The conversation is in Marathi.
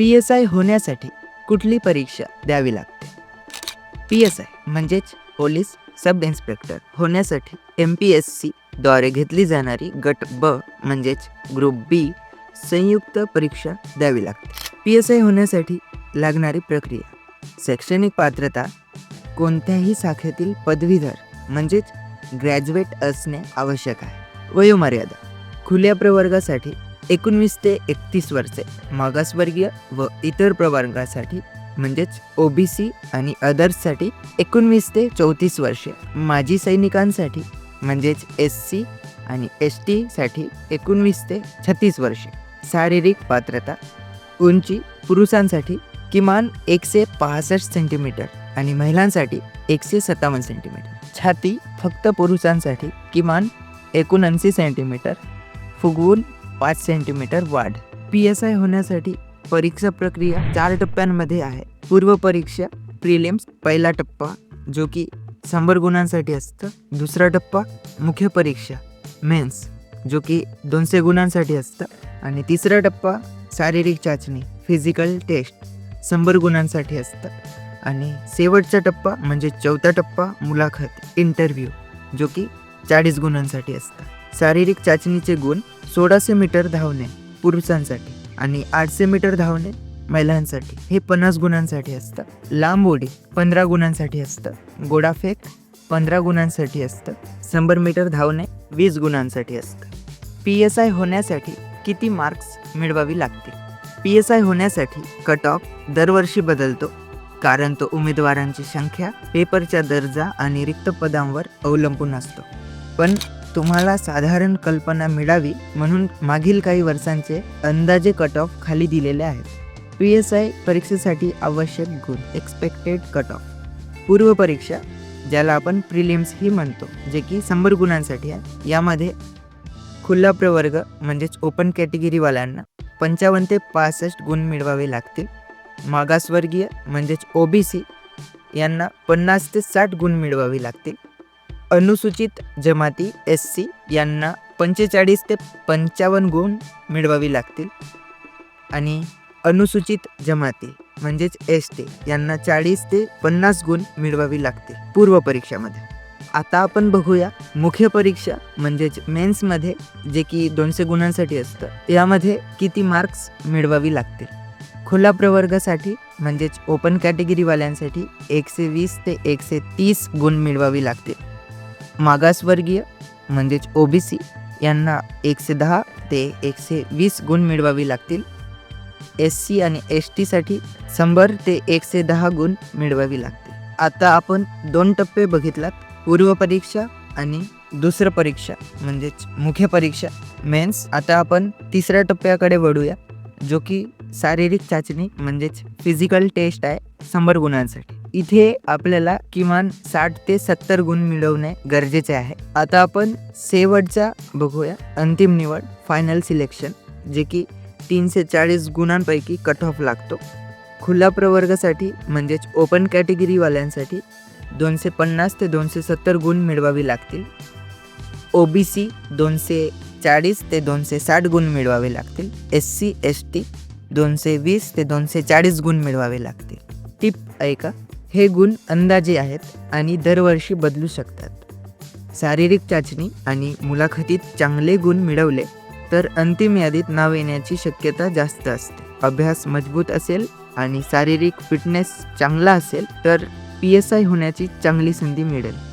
पी एस आय होण्यासाठी कुठली परीक्षा द्यावी लागते? पी एस आय म्हणजेच पोलीस सब इन्स्पेक्टर होण्यासाठी एम पी एस सीद्वारे घेतली जाणारी गट ब म्हणजेच ग्रुप बी संयुक्त परीक्षा द्यावी लागते. पी एस आय होण्यासाठी लागणारी प्रक्रिया शैक्षणिक पात्रता कोणत्याही शाखेतील पदवीधर म्हणजेच ग्रॅज्युएट असणे आवश्यक आहे. वयोमर्यादा खुल्या प्रवर्गासाठी एकोणवीस ते एकतीस वर्षे. मागासवर्गीय व इतर प्रवर्गासाठी म्हणजेच ओ बी सी आणि अदर्ससाठी एकोणवीस ते चौतीस वर्षे. माजी सैनिकांसाठी म्हणजेच एस सी आणि एस टीसाठी एकोणवीस ते छत्तीस वर्षे. शारीरिक पात्रता उंची पुरुषांसाठी किमान एकशे पासष्ट सेंटीमीटर आणि महिलांसाठी एकशे सत्तावन्न सेंटीमीटर. छाती फक्त पुरुषांसाठी किमान एकोणऐंशी सेंटीमीटर. फुगवून पाच सेंटीमीटर वाढ. पी एस आय होण्यासाठी परीक्षा प्रक्रिया चार टप्प्यांमध्ये आहे. पूर्व परीक्षा प्रिलिम्स पहिला टप्पा जो की शंभर गुणांसाठी असतं. दुसरा टप्पा मुख्य परीक्षा मेन्स जो की दोनशे गुणांसाठी असतं. आणि तिसरा टप्पा शारीरिक चाचणी फिजिकल टेस्ट शंभर गुणांसाठी असतं. आणि शेवटचा टप्पा म्हणजे चौथा टप्पा मुलाखत इंटरव्ह्यू जो की चाळीस गुणांसाठी असतं. शारीरिक चाचणीचे गुण सोळाशे मीटर धावणे पुरुषांसाठी आणि आठशे मीटर धावणे महिलांसाठी. हे पन्नास गुणांसाठी असतं. लांब उडी पंधरा गुणांसाठी असतं. गोडाफेक पंधरा गुणांसाठी असतं. शंभर मीटर धावणे वीस गुणांसाठी असतं. पी एस आय होण्यासाठी किती मार्क्स मिळवावी लागतील? पी एस आय होण्यासाठी कट ऑफ दरवर्षी बदलतो कारण तो उमेदवारांची संख्या पेपरच्या दर्जा आणि रिक्त पदांवर अवलंबून असतो. पण तुम्हाला साधारण कल्पना मिळावी म्हणून मागील काही वर्षांचे अंदाजे कट ऑफ खाली दिलेले आहेत. पी एस आय परीक्षेसाठी आवश्यक गुण एक्सपेक्टेड कट ऑफ पूर्व परीक्षा ज्याला आपण प्रिलिम्स ही म्हणतो जे की शंभर गुणांसाठी आहे. यामध्ये खुला प्रवर्ग म्हणजेच ओपन कॅटेगरीवाल्यांना पंचावन्न ते पासष्ट गुण मिळवावे लागतील. मागासवर्गीय म्हणजेच ओ बी सी यांना पन्नास ते साठ गुण मिळवावे लागतील. अनुसूचित जमाती एस सी यांना पंचेचाळीस ते पंचावन्न गुण मिळवावी लागतील. आणि अनुसूचित जमाती म्हणजेच एस टी यांना चाळीस ते पन्नास गुण मिळवावी लागतील पूर्व परीक्षामध्ये. आता आपण बघूया मुख्य परीक्षा म्हणजेच मेन्समध्ये जे की दोनशे गुणांसाठी असतं. यामध्ये किती मार्क्स मिळवावी लागतील? खुला प्रवर्गासाठी म्हणजेच ओपन कॅटेगरीवाल्यांसाठी एकशे वीस ते एकशे तीस गुण मिळवावी लागतील. मागासवर्गीय म्हणजेच ओ बी सी यांना एकशे दहा ते एकशे वीस गुण मिळवावी लागतील. एस सी आणि एस टीसाठी शंभर ते एकशे दहा गुण मिळवावी लागतील. आता आपण दोन टप्पे बघितलात. पूर्व परीक्षा आणि दुसरं परीक्षा म्हणजेच मुख्य परीक्षा मेन्स. आता आपण तिसऱ्या टप्प्याकडे वळूया जो की शारीरिक चाचणी म्हणजेच फिजिकल टेस्ट आहे शंभर गुणांसाठी. इथे आपल्याला किमान साठ ते सत्तर गुण मिळवणे गरजेचे आहे. आता आपण शेवटचा बघूया. अंतिम निवड फायनल सिलेक्शन जे की तीनशे चाळीस गुणांपैकी कट ऑफ लागतो. खुला प्रवर्गासाठी म्हणजेच ओपन कॅटेगरीवाल्यांसाठी दोनशे पन्नास ते दोनशे सत्तर गुण मिळवावी लागतील. ओ बी सी दोनशे चाळीस ते दोनशे साठ गुण मिळवावे लागतील. एस सी एस टी दोनशे वीस ते दोनशे चाळीस गुण मिळवावे लागतील. टिप ऐका. हे गुण अंदाजे आहेत आणि दरवर्षी बदलू शकतात. शारीरिक चाचणी आणि मुलाखतीत चांगले गुण मिळवले तर अंतिम यादीत नाव येण्याची शक्यता जास्त असते. अभ्यास मजबूत असेल आणि शारीरिक फिटनेस चांगला असेल तर पी एस आय होण्याची चांगली संधी मिळेल.